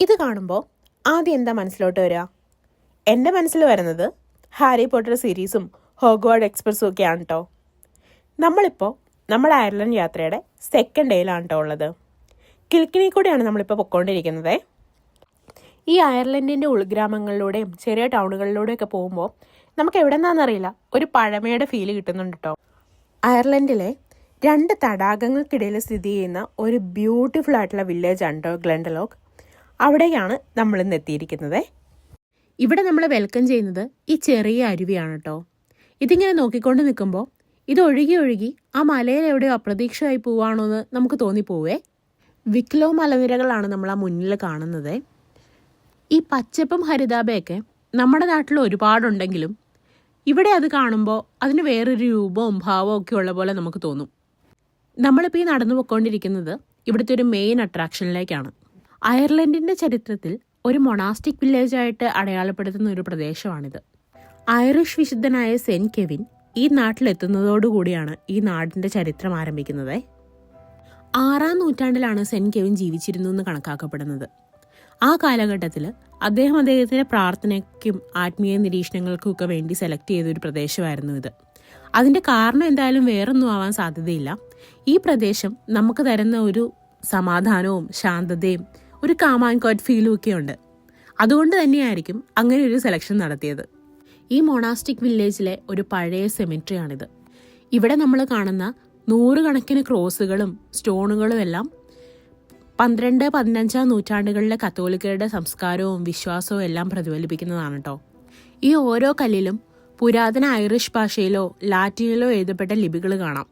ഇത് കാണുമ്പോൾ ആദ്യം എന്താ മനസ്സിലോട്ട് വരിക എന്റെ മനസ്സിൽ വരുന്നത് ഹാരി പോട്ടർ സീരീസും ഹോഗ്വാർഡ് എക്സ്പ്രസ്സും ഒക്കെയാണ് കേട്ടോ നമ്മളിപ്പോൾ നമ്മുടെ അയർലൻഡ് യാത്രയുടെ സെക്കൻഡ് ഡേയിലാണ് കേട്ടോ ഉള്ളത്. കിൽക്കിനി കൂടെയാണ് നമ്മളിപ്പോൾ പൊയ്ക്കൊണ്ടിരിക്കുന്നത് ഈ അയർലൻഡിന്റെ ഉൾഗ്രാമങ്ങളിലൂടെയും ചെറിയ ടൗണുകളിലൂടെയൊക്കെ പോകുമ്പോൾ നമുക്ക് എവിടെ നിന്നാണെന്നറിയില്ല ഒരു പഴമയുടെ ഫീൽ കിട്ടുന്നുണ്ട് കേട്ടോ അയർലൻഡിലെ രണ്ട് തടാകങ്ങൾക്കിടയിൽ സ്ഥിതി ചെയ്യുന്ന ഒരു ബ്യൂട്ടിഫുൾ ആയിട്ടുള്ള വില്ലേജ് ആണ് കേട്ടോ ഗ്ലൻഡലോക്ക്. അവിടേക്കാണ് നമ്മൾ ഇന്ന് എത്തിയിരിക്കുന്നത്. ഇവിടെ നമ്മൾ വെൽക്കം ചെയ്യുന്നത് ഈ ചെറിയ അരുവിയാണ് കേട്ടോ ഇതിങ്ങനെ നോക്കിക്കൊണ്ട് നിൽക്കുമ്പോൾ ഇത് ഒഴുകി ഒഴുകി ആ മലയിൽ എവിടെയോ അപ്രതീക്ഷയായി പോവാണോ എന്ന് നമുക്ക് തോന്നിപ്പോവേ. വിക്ലോ മലനിരകളാണ് നമ്മൾ ആ മുന്നിൽ കാണുന്നത്. ഈ പച്ചപ്പും ഹരിതാപയൊക്കെ നമ്മുടെ നാട്ടിൽ ഒരുപാടുണ്ടെങ്കിലും ഇവിടെ അത് കാണുമ്പോൾ അതിന് വേറൊരു രൂപവും ഭാവവും ഒക്കെ ഉള്ള പോലെ നമുക്ക് തോന്നും. നമ്മളിപ്പോൾ ഈ നടന്നു പോയിക്കൊണ്ടിരിക്കുന്നത് ഇവിടുത്തെ ഒരു മെയിൻ അട്രാക്ഷനിലേക്കാണ് അയർലൻഡിന്റെ ചരിത്രത്തിൽ ഒരു മൊണാസ്റ്റിക് വില്ലേജായിട്ട് അടയാളപ്പെടുത്തുന്ന ഒരു പ്രദേശമാണിത്. ഐറിഷ് വിശുദ്ധനായ സെന്റ് കെവിൻ ഈ നാട്ടിലെത്തുന്നതോടുകൂടിയാണ് ഈ നാടിന്റെ ചരിത്രം ആരംഭിക്കുന്നത്. ആറാം നൂറ്റാണ്ടിലാണ് സെന്റ് കെവിൻ ജീവിച്ചിരുന്നു എന്ന് കണക്കാക്കപ്പെടുന്നത്. ആ കാലഘട്ടത്തിൽ അദ്ദേഹം അദ്ദേഹത്തിന്റെ പ്രാർത്ഥനയ്ക്കും ആത്മീയ നിരീക്ഷണങ്ങൾക്കും ഒക്കെ വേണ്ടി സെലക്ട് ചെയ്ത ഒരു പ്രദേശമായിരുന്നു ഇത്. അതിന്റെ കാരണം എന്തായാലും വേറൊന്നും ആവാൻ സാധ്യതയില്ല. ഈ പ്രദേശം നമുക്ക് തരുന്ന ഒരു സമാധാനവും ശാന്തതയും ഒരു കാം ആൻഡ് കോട്ട് ഫീലും ഒക്കെ ഉണ്ട്. അതുകൊണ്ട് തന്നെയായിരിക്കും അങ്ങനെ ഒരു സെലക്ഷൻ നടത്തിയത്. ഈ മൊണാസ്റ്റിക് വില്ലേജിലെ ഒരു പഴയ സെമിട്രിയാണിത് ഇവിടെ നമ്മൾ കാണുന്ന നൂറുകണക്കിന് ക്രോസുകളും സ്റ്റോണുകളും എല്ലാം പന്ത്രണ്ട് പതിനഞ്ചാം നൂറ്റാണ്ടുകളിലെ കത്തോലിക്കരുടെ സംസ്കാരവും വിശ്വാസവും എല്ലാം പ്രതിഫലിപ്പിക്കുന്നതാണ് കേട്ടോ ഈ ഓരോ കല്ലിലും പുരാതന ഐറിഷ് ഭാഷയിലോ ലാറ്റിനിലോ എഴുതപ്പെട്ട ലിപികൾ കാണാം.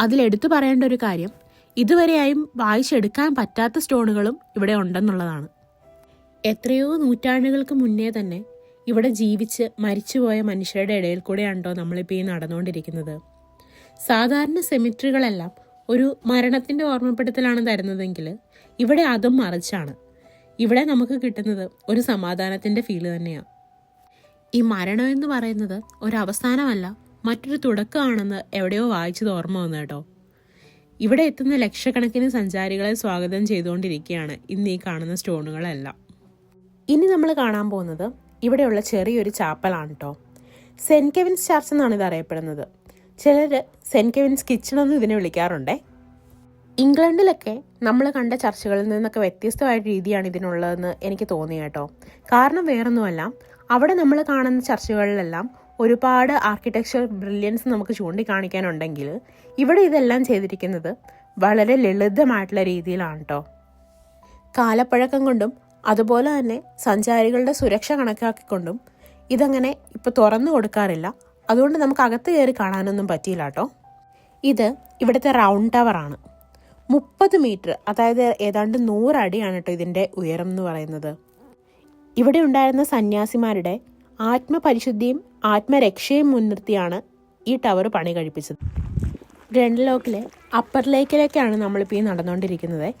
അതിലെടുത്തു പറയേണ്ട ഒരു കാര്യം ഇതുവരെയായും വായിച്ചെടുക്കാൻ പറ്റാത്ത സ്റ്റോണുകളും ഇവിടെ ഉണ്ടെന്നുള്ളതാണ്. എത്രയോ നൂറ്റാണ്ടുകൾക്ക് മുന്നേ തന്നെ ഇവിടെ ജീവിച്ച് മരിച്ചുപോയ മനുഷ്യരുടെ ഇടയിൽ കൂടെയാണോ നമ്മളിപ്പോൾ ഈ നടന്നുകൊണ്ടിരിക്കുന്നത്. സാധാരണ സെമിട്രികളെല്ലാം ഒരു മരണത്തിന്റെ ഓർമ്മപ്പെടുത്തലാണ് തരുന്നതെങ്കിൽ ഇവിടെ അതും മറിച്ചാണ്. ഇവിടെ നമുക്ക് കിട്ടുന്നത് ഒരു സമാധാനത്തിന്റെ ഫീൽ തന്നെയാണ് ഈ മരണം എന്ന് പറയുന്നത് ഒരു അവസാനമല്ല മറ്റൊരു തുടക്കമാണെന്ന് എവിടെയോ വായിച്ചത് ഓർമ്മ വന്നു കേട്ടോ. ഇവിടെ എത്തുന്ന ലക്ഷക്കണക്കിന് സഞ്ചാരികളെ സ്വാഗതം ചെയ്തുകൊണ്ടിരിക്കുകയാണ് ഇന്ന് ഈ കാണുന്ന സ്റ്റോണുകളെല്ലാം. ഇനി നമ്മൾ കാണാൻ പോകുന്നത് ഇവിടെയുള്ള ചെറിയൊരു ചാപ്പലാണ് കേട്ടോ സെന്റ് കെവിൻസ് ചർച്ച് എന്നാണ് ഇത് അറിയപ്പെടുന്നത്. ചിലർ സെന്റ് കെവിൻസ് കിച്ചൺ എന്ന് ഇതിനെ വിളിക്കാറുണ്ടേ. ഇംഗ്ലണ്ടിലൊക്കെ നമ്മൾ കണ്ട ചർച്ചകളിൽ നിന്നൊക്കെ വ്യത്യസ്തമായ രീതിയാണ് ഇതിനുള്ളതെന്ന് എനിക്ക് തോന്നി കേട്ടോ കാരണം വേറൊന്നുമല്ല അവിടെ നമ്മൾ കാണുന്ന ചർച്ചകളിലെല്ലാം ഒരുപാട് ആർക്കിടെക്ചർ ബ്രില്യൻസ് നമുക്ക് ചൂണ്ടിക്കാണിക്കാനുണ്ടെങ്കിൽ ഇവിടെ ഇതെല്ലാം ചെയ്തിരിക്കുന്നത് വളരെ ലളിതമായിട്ടുള്ള രീതിയിലാണ് കേട്ടോ കാലപ്പഴക്കം കൊണ്ടും അതുപോലെ തന്നെ സഞ്ചാരികളുടെ സുരക്ഷ കണക്കാക്കിക്കൊണ്ടും ഇതങ്ങനെ ഇപ്പോൾ തുറന്നു കൊടുക്കാറില്ല. അതുകൊണ്ട് നമുക്ക് അകത്ത് കയറി കാണാനൊന്നും പറ്റിയില്ല കേട്ടോ ഇത് ഇവിടുത്തെ റൗണ്ട് ടവറാണ് മുപ്പത് മീറ്റർ അതായത് ഏതാണ്ട് നൂറടിയാണ് കേട്ടോ ഇതിന്റെ ഉയരം എന്ന് പറയുന്നത്. ഇവിടെ ഉണ്ടായിരുന്ന സന്യാസിമാരുടെ ആത്മപരിശുദ്ധിയും ആത്മരക്ഷയും മുൻനിർത്തിയാണ് ഈ ടവർ പണി കഴിപ്പിച്ചത്. ഗ്രണ്ട് ലോക്കിലെ അപ്പർ ലേക്കിലേക്കാണ് നമ്മളിപ്പോൾ ഈ നടന്നുകൊണ്ടിരിക്കുന്നത്.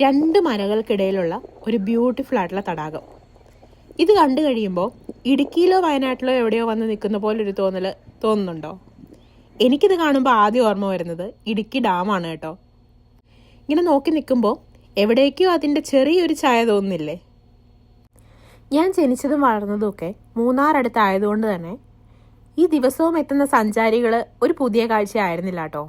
രണ്ട് മലകൾക്കിടയിലുള്ള ഒരു ബ്യൂട്ടിഫുൾ ആയിട്ടുള്ള തടാകം. ഇത് കണ്ടു കഴിയുമ്പോൾ ഇടുക്കിയിലോ വയനാട്ടിലോ എവിടെയോ വന്ന് നിൽക്കുന്ന പോലൊരു തോന്നൽ തോന്നുന്നുണ്ടോ? എനിക്കിത് കാണുമ്പോൾ ആദ്യം ഓർമ്മ വരുന്നത് ഇടുക്കി ഡാമാണ് കേട്ടോ. ഇങ്ങനെ നോക്കി നിൽക്കുമ്പോൾ എവിടേക്കോ അതിന്റെ ചെറിയൊരു ചായ തോന്നുന്നില്ലേ? ഞാൻ ജനിച്ചതും വളർന്നതും ഒക്കെ മൂന്നാറടുത്തായതുകൊണ്ട് തന്നെ ഈ ദിവസവും എത്തുന്ന സഞ്ചാരികൾ ഒരു പുതിയ കാഴ്ച ആയിരുന്നില്ല കേട്ടോ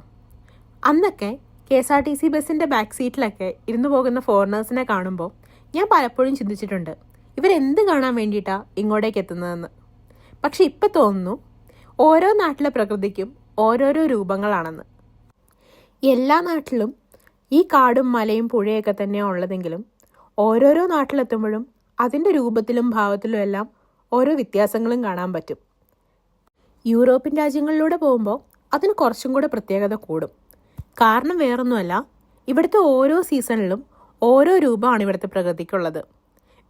അന്നൊക്കെ K S R T C ബസ്സിന്റെ ബാക്ക് സീറ്റിലൊക്കെ ഇരുന്നു പോകുന്ന ഫോറിനേഴ്സിനെ കാണുമ്പോൾ ഞാൻ പലപ്പോഴും ചിന്തിച്ചിട്ടുണ്ട് ഇവരെന്ത് കാണാൻ വേണ്ടിയിട്ടാണ് ഇങ്ങോട്ടേക്ക് എത്തുന്നതെന്ന്. പക്ഷെ ഇപ്പം തോന്നുന്നു ഓരോ നാട്ടിലെ പ്രകൃതിക്കും ഓരോരോ രൂപങ്ങളാണെന്ന്. എല്ലാ നാട്ടിലും ഈ കാടും മലയും പുഴയൊക്കെ തന്നെയാണ് ഉള്ളതെങ്കിലും ഓരോരോ നാട്ടിലെത്തുമ്പോഴും അതിന്റെ രൂപത്തിലും ഭാവത്തിലും എല്ലാം ഓരോ വ്യത്യാസങ്ങളും കാണാൻ പറ്റും. യൂറോപ്യൻ രാജ്യങ്ങളിലൂടെ പോകുമ്പോൾ അതിന് കുറച്ചും കൂടെ പ്രത്യേകത കൂടും. കാരണം വേറൊന്നുമല്ല ഇവിടുത്തെ ഓരോ സീസണിലും ഓരോ രൂപമാണ് ഇവിടുത്തെ പ്രകൃതിക്കുള്ളത്.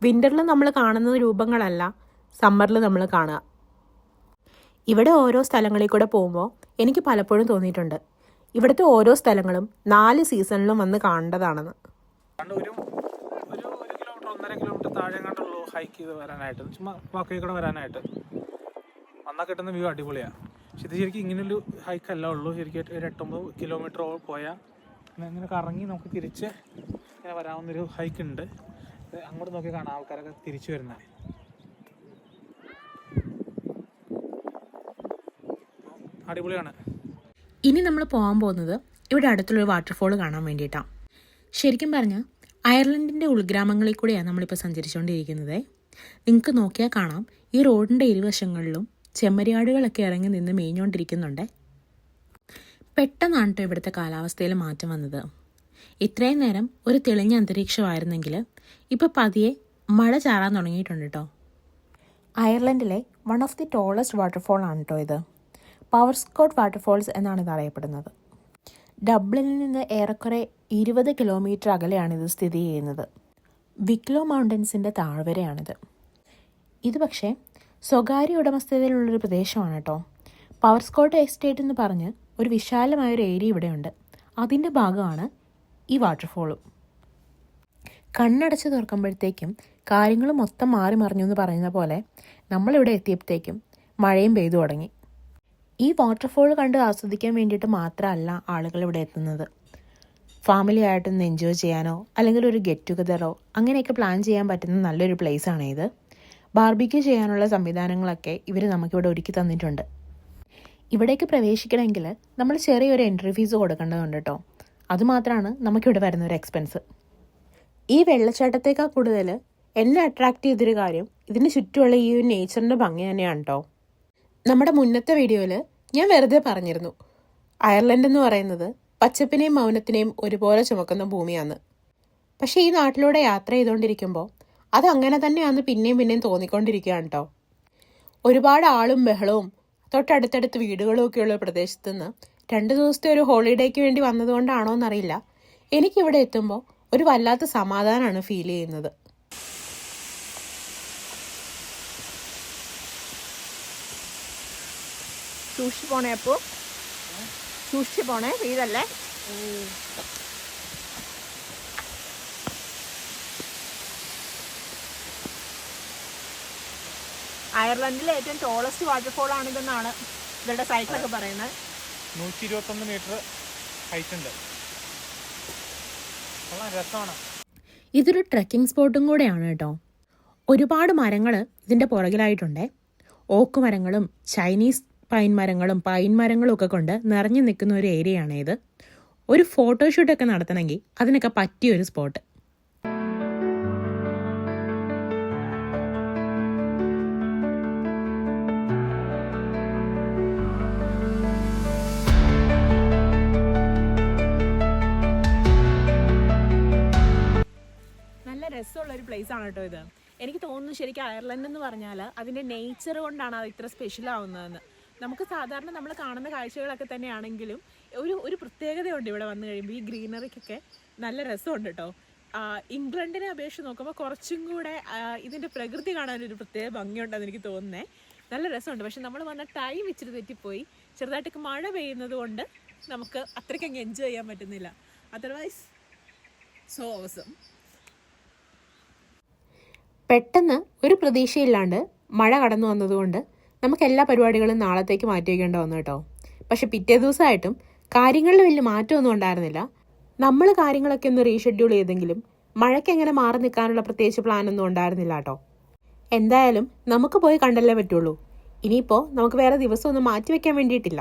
വിന്ററിൽ നമ്മൾ കാണുന്ന രൂപങ്ങളല്ല സമ്മറിൽ നമ്മൾ കാണുക. ഇവിടെ ഓരോ സ്ഥലങ്ങളിൽ കൂടെ പോകുമ്പോൾ എനിക്ക് പലപ്പോഴും തോന്നിയിട്ടുണ്ട്. ഇവിടുത്തെ ഓരോ സ്ഥലങ്ങളും നാല് സീസണിലും വന്ന് കാണേണ്ടതാണെന്ന്. ഒരു ഒന്നര കിലോമീറ്റർ താഴെ കണ്ടുള്ളൂ ഹൈക്ക് ചെയ്ത് വരാനായിട്ട്. ചുമ്മാ വാക്കേ കൂടെ വരാനായിട്ട്. വന്നാൽ കിട്ടുന്ന വ്യൂ അടിപൊളിയാണ് പക്ഷെ ഇത് ശരിക്കും ഇങ്ങനൊരു ഹൈക്ക് അല്ല ഉള്ളൂ. ശരിക്കും ഒരു എട്ടൊമ്പത് കിലോമീറ്റർ പോയാൽ പിന്നെ ഇങ്ങനെ കറങ്ങി നമുക്ക് തിരിച്ച് ഇങ്ങനെ വരാവുന്നൊരു ഹൈക്ക് ഉണ്ട്. അങ്ങോട്ട് നോക്കി കാണാം ആൾക്കാരൊക്കെ തിരിച്ചു വരുന്നത് അടിപൊളിയാണ്. ഇനി നമ്മൾ പോകാൻ പോകുന്നത് ഇവിടെ അടുത്തുള്ളൊരു വാട്ടർഫോൾ കാണാൻ വേണ്ടിയിട്ടാണ് ശരിക്കും പറഞ്ഞാൽ അയർലൻഡിന്റെ ഉൾഗ്രാമങ്ങളിൽ കൂടെയാണ് നമ്മളിപ്പോൾ സഞ്ചരിച്ചുകൊണ്ടിരിക്കുന്നത് നിങ്ങൾക്ക് നോക്കിയാൽ കാണാം ഈ റോഡിന്റെ ഇരുവശങ്ങളിലും ചെമ്മരിയാടുകളൊക്കെ ഇറങ്ങി നിന്ന് മേഞ്ഞുകൊണ്ടിരിക്കുന്നുണ്ട് പെട്ടെന്നാണ് കേട്ടോ ഇവിടുത്തെ കാലാവസ്ഥയിൽ മാറ്റം വന്നത്. ഇത്രയും നേരം ഒരു തെളിഞ്ഞ അന്തരീക്ഷമായിരുന്നെങ്കിൽ ഇപ്പോൾ പതിയെ മഴ ചാറാൻ തുടങ്ങിയിട്ടുണ്ട് കേട്ടോ അയർലൻഡിലെ one of the tallest waterfall ആണ് കേട്ടോ ഇത്. പവർ സ്കോട്ട് വാട്ടർഫോൾസ് എന്നാണ് ഇത് അറിയപ്പെടുന്നത്. ഡബ്ലിനിൽ നിന്ന് ഏറെക്കുറെ ഇരുപത് കിലോമീറ്റർ അകലെയാണ് ഇത് സ്ഥിതി ചെയ്യുന്നത്. വിക്ലോ മൗണ്ടൻസിന്റെ താഴ്വരയാണിത്. ഇത് പക്ഷേ സ്വകാര്യ ഉടമസ്ഥതയിലുള്ളൊരു പ്രദേശമാണ് കേട്ടോ പവർ സ്കോട്ട് എസ്റ്റേറ്റ് എന്ന് പറഞ്ഞ് ഒരു വിശാലമായൊരു ഏരിയ ഇവിടെയുണ്ട്. അതിന്റെ ഭാഗമാണ് ഈ വാട്ടർഫോളും. കണ്ണടച്ച് തുറക്കുമ്പോഴത്തേക്കും കാര്യങ്ങൾ മൊത്തം മാറി മറിഞ്ഞു എന്ന് പറയുന്ന പോലെ നമ്മളിവിടെ എത്തിയപ്പോഴത്തേക്കും മഴയും പെയ്തു തുടങ്ങി. ഈ വാട്ടർഫോൾ കണ്ട് ആസ്വദിക്കാൻ വേണ്ടിയിട്ട് മാത്രമല്ല ആളുകൾ ഇവിടെ എത്തുന്നത്. ഫാമിലി ആയിട്ടൊന്ന് എൻജോയ് ചെയ്യാനോ അല്ലെങ്കിൽ ഒരു ഗെറ്റ് ടുഗദറോ അങ്ങനെയൊക്കെ പ്ലാൻ ചെയ്യാൻ പറ്റുന്ന നല്ലൊരു ആണ് ഇത്. ബാർബിക്യൂ ചെയ്യാനുള്ള സംവിധാനങ്ങളൊക്കെ ഇവർ നമുക്കിവിടെ ഒരുക്കി തന്നിട്ടുണ്ട്. ഇവിടേക്ക് പ്രവേശിക്കണമെങ്കിൽ നമ്മൾ ചെറിയൊരു എൻട്രി ഫീസ് കൊടുക്കേണ്ടതുണ്ട് കേട്ടോ അതുമാത്രമാണ് നമുക്കിവിടെ വരുന്ന ഒരു എക്സ്പെൻസ് ഈ വെള്ളച്ചാട്ടത്തേക്കാൾ കൂടുതൽ എന്നെ അട്രാക്ട് ചെയ്തൊരു കാര്യം ഇതിന് ചുറ്റുമുള്ള ഈ ഒരു നേച്ചറിന്റെ ഭംഗി തന്നെയാണ് കേട്ടോ നമ്മുടെ മുന്നത്തെ വീഡിയോയിൽ ഞാൻ വെറുതെ പറഞ്ഞിരുന്നു. അയർലൻഡ് എന്ന് പറയുന്നത് പച്ചപ്പിനെയും മൗനത്തിനെയും ഒരുപോലെ ചുമക്കുന്ന ഭൂമിയാണ്. പക്ഷേ ഈ നാട്ടിലൂടെ യാത്ര ചെയ്തുകൊണ്ടിരിക്കുമ്പോൾ അത് അങ്ങനെ തന്നെയാണ് പിന്നെയും പിന്നെയും തോന്നിക്കൊണ്ടിരിക്കുകയാണ് കേട്ടോ ഒരുപാട് ആളും ബഹളവും തൊട്ടടുത്തടുത്ത് വീടുകളും ഒക്കെയുള്ള പ്രദേശത്ത് നിന്ന് രണ്ട് ദിവസത്തെ ഒരു ഹോളിഡേക്ക് വേണ്ടി വന്നതുകൊണ്ടാണോ എന്നറിയില്ല. എനിക്കിവിടെ എത്തുമ്പോൾ ഒരു വല്ലാത്ത സമാധാനമാണ് ഫീൽ ചെയ്യുന്നത്. സൂക്ഷിച്ചു പോണേ അപ്പോ. സൂക്ഷിച്ച് പോണേ വീടല്ലേ അയർലൻഡിലെ ഏറ്റവും ടോളസ്റ്റ് വാട്ടർഫോൾ ആണിതെന്നാണ് ഇവരുടെ സൈറ്റിലൊക്കെ പറയുന്നത്. നൂറ്റി ഇരുപത്തൊന്ന് മീറ്റർ ഹൈറ്റ് ഉണ്ട് രസമാണ്. ഇതൊരു ട്രക്കിംഗ് സ്പോട്ടും കൂടെയാണ് കേട്ടോ. ഒരുപാട് മരങ്ങൾ ഇതിന്റെ പുറകിലായിട്ടുണ്ട്. ഓക്ക് മരങ്ങളും ചൈനീസ് പൈൻ മരങ്ങളും പൈൻ മരങ്ങളും ഒക്കെ കൊണ്ട് നിറഞ്ഞു നിൽക്കുന്ന ഒരു ഏരിയയാണ് ഇത്. ഒരു ഫോട്ടോഷൂട്ടൊക്കെ നടത്തണമെങ്കിൽ അതിനൊക്കെ പറ്റിയ ഒരു സ്പോട്ട് രസമുള്ള ഒരു പ്ലേസ് ആണ് കേട്ടോ ഇത്. എനിക്ക് തോന്നുന്നു ശരിക്കും അയർലൻഡ് എന്ന് പറഞ്ഞാൽ അതിന്റെ നേച്ചർ കൊണ്ടാണ് അത് ഇത്ര സ്പെഷ്യൽ ആവുന്നതെന്ന്. നമുക്ക് സാധാരണ നമ്മൾ കാണുന്ന കാഴ്ചകളൊക്കെ തന്നെയാണെങ്കിലും ഒരു ഒരു പ്രത്യേകതയുണ്ട് ഇവിടെ വന്നു കഴിയുമ്പോൾ ഈ ഗ്രീനറിക്കൊക്കെ നല്ല രസമുണ്ട് കേട്ടോ. ഇംഗ്ലണ്ടിനെ അപേക്ഷിച്ച് നോക്കുമ്പോൾ കുറച്ചും കൂടെ ഇതിന്റെ പ്രകൃതി കാണാനൊരു പ്രത്യേക ഭംഗിയുണ്ടെന്ന് എനിക്ക് തോന്നുന്നേ. നല്ല രസമുണ്ട്. പക്ഷെ നമ്മൾ വന്ന ടൈം ഇച്ചിരി തെറ്റിപ്പോയി. ചെറുതായിട്ടൊക്കെ മഴ പെയ്യുന്നത് കൊണ്ട് നമുക്ക് അത്രയ്ക്ക് അങ്ങ് എൻജോയ് ചെയ്യാൻ പറ്റുന്നില്ല. അതർവൈസ് സോ ഓസം പെട്ടെന്ന് ഒരു പ്രതീക്ഷയില്ലാണ്ട് മഴ കടന്നു വന്നതുകൊണ്ട് നമുക്ക് എല്ലാ പരിപാടികളും നാളത്തേക്ക് മാറ്റി വയ്ക്കേണ്ട വന്നു കേട്ടോ. പക്ഷെ പിറ്റേ ദിവസമായിട്ടും കാര്യങ്ങളിൽ വലിയ മാറ്റമൊന്നും ഉണ്ടായിരുന്നില്ല. നമ്മൾ കാര്യങ്ങളൊക്കെ ഒന്ന് റീഷെഡ്യൂൾ ചെയ്തെങ്കിലും മഴയ്ക്ക് എങ്ങനെ മാറി നിൽക്കാനുള്ള പ്രത്യേകിച്ച് പ്ലാനൊന്നും ഉണ്ടായിരുന്നില്ല കേട്ടോ. എന്തായാലും നമുക്ക് പോയി കണ്ടല്ലേ പറ്റുള്ളൂ. ഇനിയിപ്പോൾ നമുക്ക് വേറെ ദിവസം ഒന്നും മാറ്റി വെക്കാൻ വേണ്ടിയിട്ടില്ല.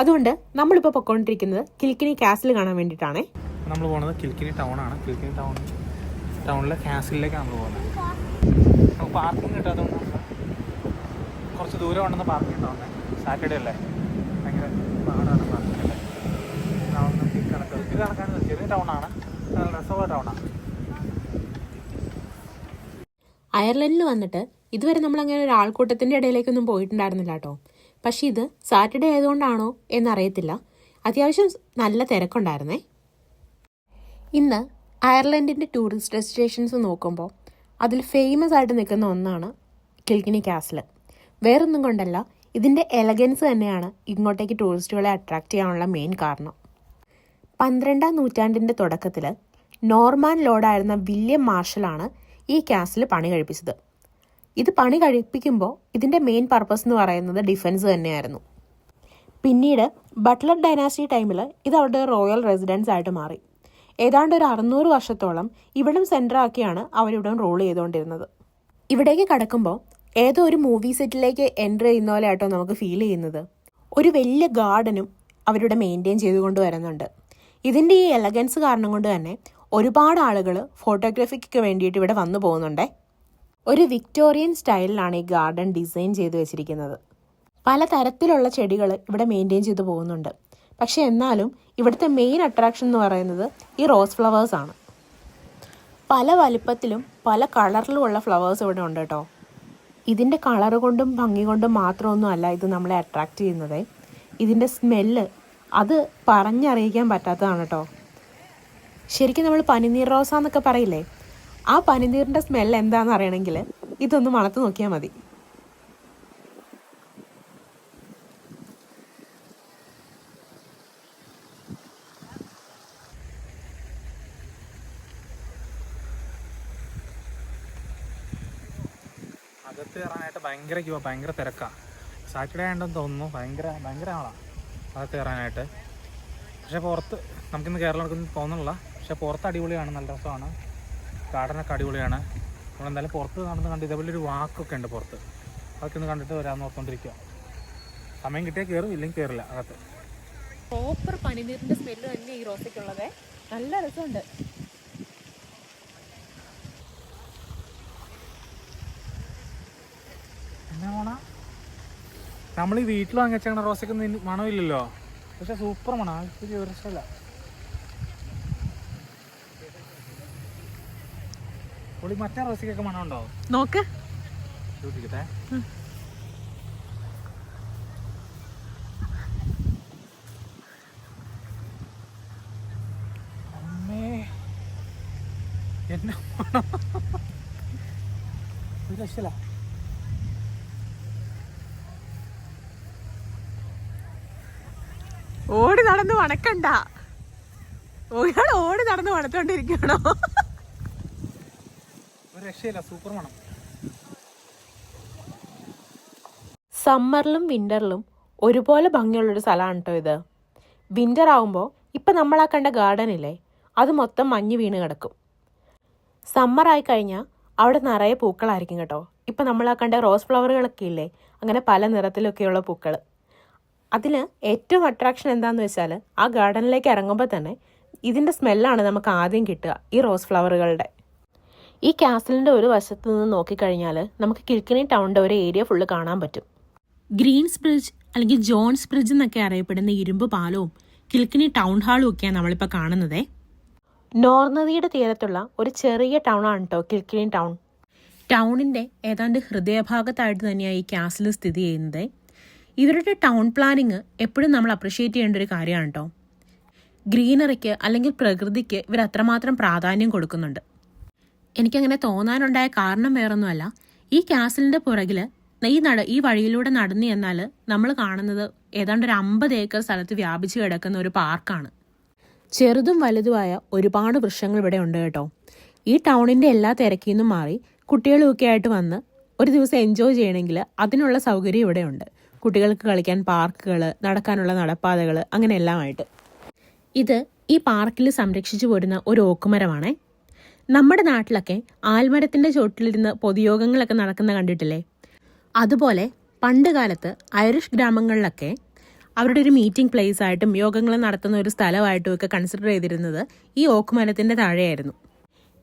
അതുകൊണ്ട് നമ്മളിപ്പോൾ പൊയ്ക്കൊണ്ടിരിക്കുന്നത് കിൽക്കിനി കാസിൽ കാണാൻ വേണ്ടിയിട്ടാണേ. നമ്മൾ പോകുന്നത് കിൽക്കിനി ടൗൺ ആണ്. കിൽക്കിനി ടൗൺ ടൗണിലെ കാസിലേക്കാണ് നമ്മൾ പോകുന്നത് പാർക്കിംഗ് കിട്ടാത്തതുകൊണ്ട് കുറച്ച് ദൂരം ഉണ്ടെന്ന് ഉണ്ടാവുന്നത് സാറ്റർഡേ അല്ലേ? ഭയങ്കര പാടാണ് ഇത് കണക്കാണ് ചെറിയ ടൗണാണ് നല്ല ടൗണാണ് അയർലൻഡിൽ വന്നിട്ട് ഇതുവരെ നമ്മൾ അങ്ങനെ ഒരു ആൾക്കൂട്ടത്തിന്റെ ഇടയിലേക്കൊന്നും പോയിട്ടുണ്ടായിരുന്നില്ല കേട്ടോ. പക്ഷേ ഇത് സാറ്റർഡേ ആയതുകൊണ്ടാണോ എന്നറിയത്തില്ല. അത്യാവശ്യം നല്ല തിരക്കുണ്ടായിരുന്നേ. ഇന്ന് അയർലൻഡിന്റെ ടൂറിസ്റ്റ് ഡെസ്റ്റിനേഷൻസ് നോക്കുമ്പോൾ അതിൽ ഫേമസ് ആയിട്ട് നിൽക്കുന്ന ഒന്നാണ് കിൽക്കിനി കാസിൽ വേറൊന്നും കൊണ്ടല്ല ഇതിന്റെ എലഗൻസ് തന്നെയാണ് ഇങ്ങോട്ടേക്ക് ടൂറിസ്റ്റുകളെ അട്രാക്റ്റ് ചെയ്യാനുള്ള മെയിൻ കാരണം. പന്ത്രണ്ടാം നൂറ്റാണ്ടിന്റെ തുടക്കത്തിൽ നോർമാൻ ലോർഡായിരുന്ന വില്യം മാർഷലാണ് ഈ കാസിൽ പണി കഴിപ്പിച്ചത്. ഇത് പണി കഴിപ്പിക്കുമ്പോൾ ഇതിന്റെ മെയിൻ പർപ്പസ് എന്ന് പറയുന്നത് ഡിഫൻസ് തന്നെയായിരുന്നു. പിന്നീട് ബട്ട്ലർ ഡൈനാസ്റ്റി ടൈമിൽ ഇത് അവരുടെ റോയൽ റെസിഡൻസ് ആയിട്ട് മാറി. ഏതാണ്ട് ഒരു അറുന്നൂറ് വർഷത്തോളം ഇവിടം സെന്ററാക്കിയാണ് അവരിവിടം റോൾ ചെയ്തുകൊണ്ടിരുന്നത്. ഇവിടേക്ക് കടക്കുമ്പോൾ ഏതോ ഒരു മൂവി സെറ്റിലേക്ക് എന്റർ ചെയ്യുന്ന പോലെ ആട്ടോ നമുക്ക് ഫീൽ ചെയ്യുന്നത്. ഒരു വലിയ ഗാർഡനും അവരിവിടെ മെയിന്റെയിൻ ചെയ്തുകൊണ്ട് വരുന്നുണ്ട്. ഇതിന്റെ ഈ എലഗൻസ് കാരണം കൊണ്ട് തന്നെ ഒരുപാട് ആളുകൾ ഫോട്ടോഗ്രാഫിക്ക് വേണ്ടിയിട്ട് ഇവിടെ വന്നു പോകുന്നുണ്ടേ. ഒരു വിക്ടോറിയൻ സ്റ്റൈലിലാണ് ഈ ഗാർഡൻ ഡിസൈൻ ചെയ്ത് വെച്ചിരിക്കുന്നത്. പലതരത്തിലുള്ള ചെടികൾ ഇവിടെ മെയിന്റെയിൻ ചെയ്തു പോകുന്നുണ്ട്. പക്ഷേ എന്നാലും ഇവിടുത്തെ മെയിൻ അട്രാക്ഷൻ എന്ന് പറയുന്നത് ഈ റോസ് ഫ്ലവേഴ്സാണ് പല വലിപ്പത്തിലും പല കളറിലുമുള്ള ഫ്ലവേഴ്സ് ഇവിടെ ഉണ്ട് കേട്ടോ. ഇതിന്റെ കളർ കൊണ്ടും ഭംഗി കൊണ്ടും മാത്രമൊന്നും അല്ല ഇത് നമ്മളെ അട്രാക്റ്റ് ചെയ്യുന്നത്. ഇതിന്റെ സ്മെല്ല് അത് പറഞ്ഞറിയിക്കാൻ പറ്റാത്തതാണ് കേട്ടോ ശരിക്കും നമ്മൾ പനിനീർ റോസ എന്നൊക്കെ പറയില്ലേ? ആ പനിനീറിന്റെ സ്മെല്ല് എന്താണെന്ന് അറിയണമെങ്കിൽ ഇതൊന്ന് മണത്ത് നോക്കിയാൽ മതി. അകത്ത് കയറാനായിട്ട് ഭയങ്കര ക്യൂ ഭയങ്കര തിരക്കാണ് സാറ്റർഡേ ആയതുകൊണ്ട് തോന്നുന്നു ഭയങ്കര ഭയങ്കര ആളാണ് അകത്ത് കയറാനായിട്ട്. പക്ഷേ പുറത്ത് നമുക്കിന്ന് കേരളം തോന്നുന്നില്ല പക്ഷേ പുറത്ത് അടിപൊളിയാണ് നല്ല രസമാണ്. ഗാർഡനൊക്കെ അടിപൊളിയാണ്. നമ്മളെന്തായാലും പുറത്ത് നടന്ന് കണ്ട് ഇതേപോലെ ഒരു വാക്കൊക്കെ ഉണ്ട് പുറത്ത്. അതൊക്കെ ഒന്ന് കണ്ടിട്ട് വരാമെന്ന് ഓർത്തുകൊണ്ടിരിക്കുക സമയം കിട്ടിയാൽ കയറും ഇല്ലെങ്കിൽ കയറില്ല അകത്ത്. പ്രോപ്പർ പനിനീരിന്റെ സ്മെല്ല് തന്നെ ഈ റോസയ്ക്കുള്ളത്. നല്ല രസമുണ്ട്. എന്നാ മണ നമ്മൾ ഈ വീട്ടിൽ വാങ്ങിച്ചങ്ങനെ റോസയ്ക്ക് മണമില്ലല്ലോ. പക്ഷെ സൂപ്പർ മണ. ആൾക്കൊരു ഒരു രക്ഷമില്ല പൊളി മറ്റേ റോസയ്ക്കൊക്കെ മണമുണ്ടോ? നോക്ക്. ചോദിക്കട്ടെ അമ്മേ. എന്നെ മണം ഒരു രക്ഷയില്ല ഓടി നടന്ന് വണക്കണ്ട. ഒരാൾ ഓടി നടന്ന് വണത്തോണ്ടിരിക്കണോ? ഒരു രക്ഷയില്ല സൂപ്പർ മണം സമ്മറിലും വിന്ററിലും ഒരുപോലെ ഭംഗിയുള്ളൊരു സ്ഥലമാണ് കേട്ടോ ഇത്. വിന്റർ ആകുമ്പോൾ ഇപ്പം നമ്മൾ ആ കണ്ട ഗാർഡൻ ഇല്ലേ അത് മൊത്തം മഞ്ഞ് വീണ് കിടക്കും. സമ്മർ ആയി കഴിഞ്ഞാൽ അവിടെ നിറയെ പൂക്കളായിരിക്കും കേട്ടോ. ഇപ്പം നമ്മൾ ആ കണ്ട റോസ് ഫ്ലവറുകളൊക്കെ ഇല്ലേ അങ്ങനെ പല നിറത്തിലൊക്കെയുള്ള പൂക്കൾ അതിന് ഏറ്റവും അട്രാക്ഷൻ എന്താണെന്ന് വെച്ചാൽ ആ ഗാർഡനിലേക്ക് ഇറങ്ങുമ്പോൾ തന്നെ ഇതിന്റെ സ്മെല്ലാണ് നമുക്ക് ആദ്യം കിട്ടുക ഈ റോസ് ഫ്ലവറുകളുടെ. ഈ കാസലിന്റെ ഒരു വശത്ത് നിന്ന് നോക്കിക്കഴിഞ്ഞാൽ നമുക്ക് കിഴക്കിനി ടൗണിന്റെ ഒരു ഏരിയ ഫുള്ള് കാണാൻ പറ്റും. ഗ്രീൻസ് ബ്രിഡ്ജ് അല്ലെങ്കിൽ ജോൺസ് ബ്രിഡ്ജ് എന്നൊക്കെ അറിയപ്പെടുന്ന ഇരുമ്പ് പാലവും കിൽക്കിനി ടൗൺ ഹാളും ഒക്കെയാണ് നമ്മളിപ്പോൾ കാണുന്നത്. നോർനദിയുടെ തീരത്തുള്ള ഒരു ചെറിയ ടൗൺ ആണ് കേട്ടോ കിൽക്കിനി ടൗൺ ടൗണിന്റെ ഏതാണ്ട് ഹൃദയഭാഗത്തായിട്ട് തന്നെയാണ് ഈ കാസിൽ സ്ഥിതി ചെയ്യുന്നത്. ഇവരുടെ ടൗൺ പ്ലാനിങ് എപ്പോഴും നമ്മൾ അപ്രിഷ്യേറ്റ് ചെയ്യേണ്ട ഒരു കാര്യമാണ് കേട്ടോ ഗ്രീനറിക്ക് അല്ലെങ്കിൽ പ്രകൃതിക്ക് ഇവർ അത്രമാത്രം പ്രാധാന്യം കൊടുക്കുന്നുണ്ട്. എനിക്കങ്ങനെ തോന്നാനുണ്ടായ കാരണം വേറൊന്നുമല്ല. ഈ കാസിലിന്റെ പുറകിൽ ഈ നട ഈ വഴിയിലൂടെ നടന്നു എന്നാൽ നമ്മൾ കാണുന്നത് ഏതാണ്ട് ഒരു അമ്പത് ഏക്കർ സ്ഥലത്ത് വ്യാപിച്ചു കിടക്കുന്ന ഒരു പാർക്കാണ്. ചെറുതും വലുതുമായ ഒരുപാട് വൃക്ഷങ്ങൾ ഇവിടെ ഉണ്ട് കേട്ടോ. ഈ ടൗണിന്റെ എല്ലാ തിരക്കിൽ നിന്നും മാറി കുട്ടികളുമൊക്കെ ആയിട്ട് വന്ന് ഒരു ദിവസം എൻജോയ് ചെയ്യണമെങ്കിൽ അതിനുള്ള സൗകര്യം ഇവിടെ ഉണ്ട്. കുട്ടികൾക്ക് കളിക്കാൻ പാർക്കുകൾ നടക്കാനുള്ള നടപ്പാതകൾ അങ്ങനെ എല്ലാമായിട്ട്. ഇത് ഈ പാർക്കിൽ സംരക്ഷിച്ചു പോരുന്ന ഒരു ഓക്കുമരമാണേ. നമ്മുടെ നാട്ടിലൊക്കെ ആൽമരത്തിന്റെ ചുവട്ടിലിരുന്ന് പൊതുയോഗങ്ങളൊക്കെ നടക്കുന്ന കണ്ടിട്ടില്ലേ? അതുപോലെ പണ്ട് കാലത്ത് ഐറിഷ് ഗ്രാമങ്ങളിലൊക്കെ അവരുടെ ഒരു മീറ്റിംഗ് പ്ലേസ് ആയിട്ടും യോഗങ്ങൾ നടത്തുന്ന ഒരു സ്ഥലമായിട്ടും ഒക്കെ കൺസിഡർ ചെയ്തിരുന്നത് ഈ ഓക്കുമരത്തിന്റെ താഴെയായിരുന്നു.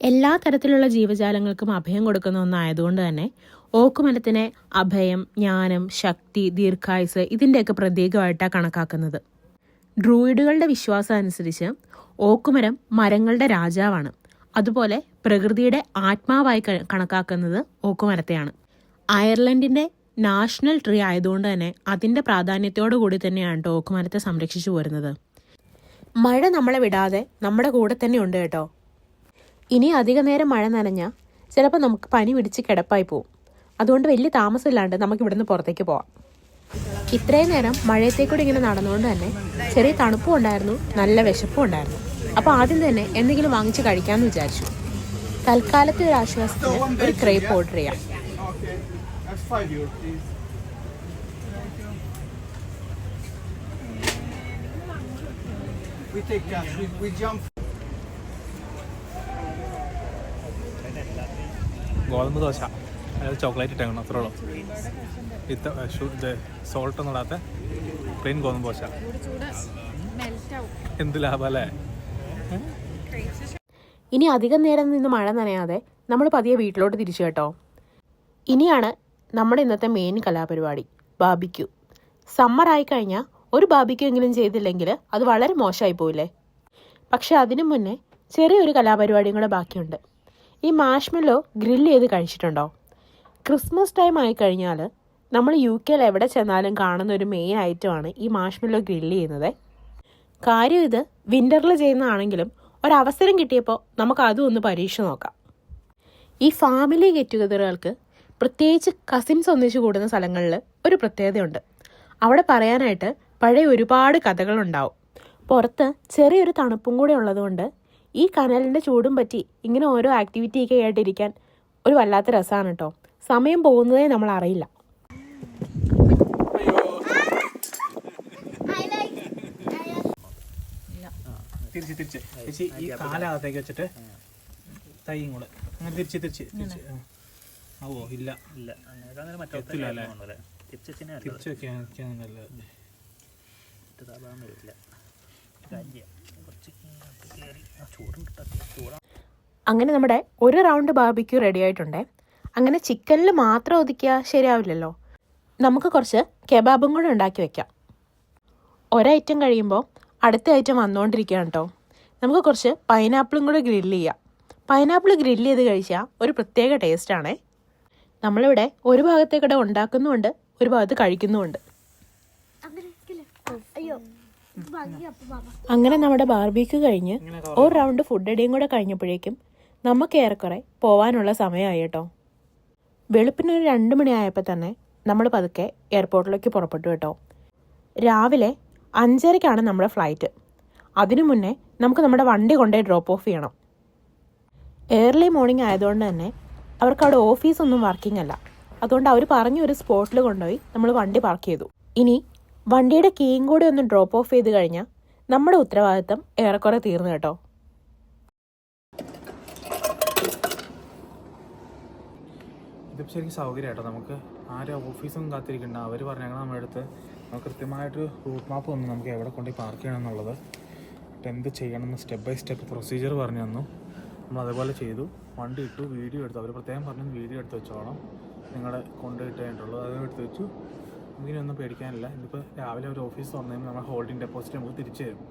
എല്ലാ തരത്തിലുള്ള ജീവജാലങ്ങൾക്കും അഭയം കൊടുക്കുന്ന ഒന്നായതുകൊണ്ട് തന്നെ ഓക്കുമരത്തിനെ അഭയം ജ്ഞാനം ശക്തി ദീർഘായുസ് ഇതിന്റെയൊക്കെ പ്രതീകമായിട്ടാണ് കണക്കാക്കുന്നത്. ഡ്രൂയിഡുകളുടെ വിശ്വാസം അനുസരിച്ച് ഓക്കുമരം മരങ്ങളുടെ രാജാവാണ്. അതുപോലെ പ്രകൃതിയുടെ ആത്മാവായി കണക്കാക്കുന്നത് ഓക്കുമരത്തെയാണ്. അയർലൻഡിന്റെ നാഷണൽ ട്രീ ആയതുകൊണ്ട് തന്നെ അതിന്റെ പ്രാധാന്യത്തോടു കൂടി തന്നെയാണ് ഓക്കുമരത്തെ സംരക്ഷിച്ചു പോരുന്നത്. മഴ നമ്മളെ വിടാതെ നമ്മുടെ കൂടെ തന്നെ ഉണ്ട് കേട്ടോ. ഇനി അധികനേരം മഴ നനഞ്ഞാൽ ചിലപ്പോൾ നമുക്ക് പനി പിടിച്ച് കിടപ്പായി പോവും. അതുകൊണ്ട് വലിയ താമസമില്ലാണ്ട് നമുക്ക് ഇവിടുന്ന് പുറത്തേക്ക് പോവാം. ഇത്രയും നേരം മഴയത്തേക്കൂടി ഇങ്ങനെ നടന്നുകൊണ്ട് തന്നെ ചെറിയ തണുപ്പും ഉണ്ടായിരുന്നു നല്ല വിശപ്പും ഉണ്ടായിരുന്നു. അപ്പോൾ ആദ്യം തന്നെ എന്തെങ്കിലും വാങ്ങിച്ച് കഴിക്കാമെന്ന് വിചാരിച്ചു. തൽക്കാലത്തെ ഒരു ആശ്വാസത്തിന് ഒരു ക്രേപ്പ് ഓർഡർ ചെയ്യാം. ഗോതമ്പ് ദോശ. അതായത് ചോക്ലേറ്റ് ഇട്ടേക്കണം അത്രേ ഉള്ളൂ. വിത്ത് ഇത് സോൾട്ട് ഇടാത്ത പ്ലെയിൻ ഗോതമ്പ് ദോശ. എന്ത് ലാഭം അല്ലേ? ഇനി അധികം നേരം നിന്ന് മഴ നനയാതെ നമ്മൾ പതിയെ വീട്ടിലോട്ട് തിരിച്ചു കേട്ടോ. ഇനിയാണ് നമ്മുടെ ഇന്നത്തെ മെയിൻ കലാപരിപാടി ബാബിക്യു. സമ്മർ ആയി കഴിഞ്ഞാൽ ഒരു ബാബിക്യു എങ്കിലും ചെയ്തില്ലെങ്കിൽ അത് വളരെ മോശമായി പോയില്ലേ പക്ഷെ അതിനു മുന്നേ ചെറിയൊരു കലാപരിപാടിയും കൂടെ ബാക്കിയുണ്ട്. ഈ മാഷ്മെല്ലോ ഗ്രില്ല് ചെയ്ത് കഴിച്ചിട്ടുണ്ടോ? ക്രിസ്മസ് ടൈം ആയി കഴിഞ്ഞാൽ നമ്മൾ യു കെയിൽ എവിടെ ചെന്നാലും കാണുന്ന ഒരു മെയിൻ ഐറ്റമാണ് ഈ മാഷ്മെല്ലോ ഗ്രില്ല് ചെയ്യുന്നത്. കാര്യം ഇത് വിന്ററിൽ ചെയ്യുന്നതാണെങ്കിലും ഒരവസരം കിട്ടിയപ്പോൾ നമുക്ക് അതും ഒന്ന് പരീക്ഷ നോക്കാം. ഈ ഫാമിലി ഗെറ്റ് ടുഗതറുകൾക്ക് പ്രത്യേകിച്ച് കസിൻസ് ഒന്നിച്ചു കൂടുന്ന സ്ഥലങ്ങളിൽ ഒരു പ്രത്യേകതയുണ്ട്. അവിടെ പറയാനായിട്ട് പഴയ ഒരുപാട് കഥകളുണ്ടാവും പുറത്ത് ചെറിയൊരു തണുപ്പും കൂടെ ഉള്ളതുകൊണ്ട് ഈ കനലിന്റെ ചൂടും പറ്റി ഇങ്ങനെ ഓരോ ആക്ടിവിറ്റിയൊക്കെ ആയിട്ടിരിക്കാൻ ഒരു വല്ലാത്ത രസമാണ് കേട്ടോ സമയം പോകുന്നതേ നമ്മൾ അറിയില്ല തിരിച്ച് തിരിച്ച്. ചേച്ചി ഈ കാലകത്തേക്ക് വെച്ചിട്ട് തൈയും കൂടെ. അങ്ങനെ തിരിച്ച് തിരിച്ച് തിരിച്ച്. ആ. ഓ ഇല്ല. ഇല്ല. അങ്ങനെ മറ്റേ എത്തില്ല അല്ലേ? തിരിച്ചു വെച്ചാൽ തിരിച്ച് വെക്കാൻ വെക്കാൻ നല്ലത്. അങ്ങനെ നമ്മുടെ ഒരു റൗണ്ട് ബാർബിക്യൂ റെഡി ആയിട്ടുണ്ടേ. അങ്ങനെ ചിക്കനിൽ മാത്രം ഒതുക്കിയാൽ ശരിയാവില്ലല്ലോ. നമുക്ക് കുറച്ച് കെബാബും കൂടെ ഉണ്ടാക്കി വെക്കാം. ഒരൈറ്റം കഴിയുമ്പോൾ അടുത്ത ഐറ്റം വന്നുകൊണ്ടിരിക്കുകയാണ് കേട്ടോ നമുക്ക് കുറച്ച് പൈനാപ്പിളും കൂടെ ഗ്രില്ല് ചെയ്യാം. പൈനാപ്പിൾ ഗ്രില്ല് ചെയ്ത് കഴിച്ചാൽ ഒരു പ്രത്യേക ടേസ്റ്റാണേ നമ്മളിവിടെ ഒരു ഭാഗത്തേക്കൂടെ ഉണ്ടാക്കുന്നുമുണ്ട് ഒരു ഭാഗത്ത് കഴിക്കുന്നുമുണ്ട്. അങ്ങനെ നമ്മുടെ ബാർബിക്ക് കഴിഞ്ഞ് ഒരു റൗണ്ട് ഫുഡ് അടിയും കൂടെ കഴിഞ്ഞപ്പോഴേക്കും നമുക്ക് ഏറെക്കുറെ പോവാനുള്ള സമയമായി കേട്ടോ വെളുപ്പിന് ഒരു രണ്ട് മണിയായപ്പോൾ തന്നെ നമ്മൾ പതുക്കെ എയർപോർട്ടിലേക്ക് പുറപ്പെട്ടു കേട്ടോ. രാവിലെ അഞ്ചരയ്ക്കാണ് നമ്മുടെ ഫ്ലൈറ്റ്. അതിനു മുന്നേ നമുക്ക് നമ്മുടെ വണ്ടി കൊണ്ടുപോയി ഡ്രോപ്പ് ഓഫ് ചെയ്യണം. ഏർലി മോർണിംഗ് ആയതുകൊണ്ട് തന്നെ അവർക്ക് അവിടെ ഓഫീസൊന്നും വർക്കിംഗ് അല്ല. അതുകൊണ്ട് അവർ പറഞ്ഞ ഒരു സ്പോട്ടിൽ കൊണ്ടുപോയി നമ്മൾ വണ്ടി പാർക്ക് ചെയ്തു. ഇനി വണ്ടിയുടെ കീയും കൂടി ഒന്ന് ഡ്രോപ്പ് ഓഫ് ചെയ്ത് കഴിഞ്ഞാൽ നമ്മുടെ ഉത്തരവാദിത്തം ഏറെക്കുറെ തീർന്നു കേട്ടോ. ഇതിപ്പോൾ ശരിക്കും സൗകര്യം കേട്ടോ നമുക്ക് ആരും ഓഫീസൊന്നും കാത്തിരിക്കണ്ട. അവർ പറഞ്ഞാൽ നമ്മുടെ അടുത്ത്. നമുക്ക് കൃത്യമായിട്ട് റൂട്ട് മാപ്പ് തന്നു നമുക്ക് എവിടെ കൊണ്ടുപോയി പാർക്ക് ചെയ്യണം എന്നുള്ളത് എന്ത് ചെയ്യണം എന്ന് സ്റ്റെപ്പ് ബൈ സ്റ്റെപ്പ് പ്രൊസീജിയർ പറഞ്ഞു തന്നു. നമ്മൾ അതേപോലെ ചെയ്തു. വണ്ടി ഇട്ടു വീഡിയോ എടുത്തു. അവർ പ്രത്യേകം പറഞ്ഞു വീഡിയോ എടുത്ത് വെച്ചോളാം. നിങ്ങളെ കൊണ്ടുപോയിട്ട് കഴിഞ്ഞിട്ടുള്ളത് അതും എടുത്ത് വെച്ചു. നമുക്കിനി ഒന്നും പേടിക്കാനില്ല. ഇതിപ്പോൾ രാവിലെ ഒരു ഓഫീസ് തുറന്നു നമ്മൾ ഹോൾഡിംഗ് ഡെപ്പോസിറ്റ് നമുക്ക് തിരിച്ചു തരും.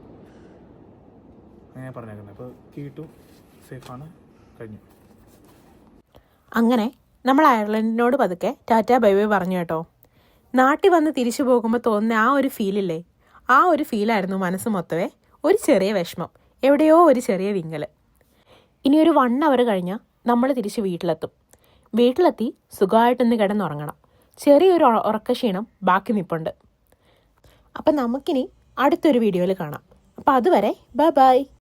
അങ്ങനെ പറഞ്ഞേക്കുന്നത്. അപ്പോൾ കീട്ടു സേഫാണ് കഴിഞ്ഞു. അങ്ങനെ നമ്മൾ അയർലൻഡിനോട് പതുക്കെ ടാറ്റ ബൈ ബൈ പറഞ്ഞു കേട്ടോ. നാട്ടിൽ വന്ന് തിരിച്ചു പോകുമ്പോൾ തോന്നുന്ന ആ ഒരു ഫീലില്ലേ ആ ഒരു ഫീലായിരുന്നു മനസ്സ് മൊത്തമേ ഒരു ചെറിയ വിഷമം എവിടെയോ ഒരു ചെറിയ വിങ്ങൽ ഇനി ഒരു വൺ അവർ കഴിഞ്ഞാൽ നമ്മൾ തിരിച്ച് വീട്ടിലെത്തും. വീട്ടിലെത്തി സുഖമായിട്ടൊന്ന് കിടന്നുറങ്ങണം. ചെറിയൊരു ഉറ- ഉറക്കക്ഷീണം ബാക്കി നിപ്പുണ്ട്. അപ്പം നമുക്കിനി അടുത്തൊരു വീഡിയോയിൽ കാണാം. അപ്പം അതുവരെ ബൈ ബൈ.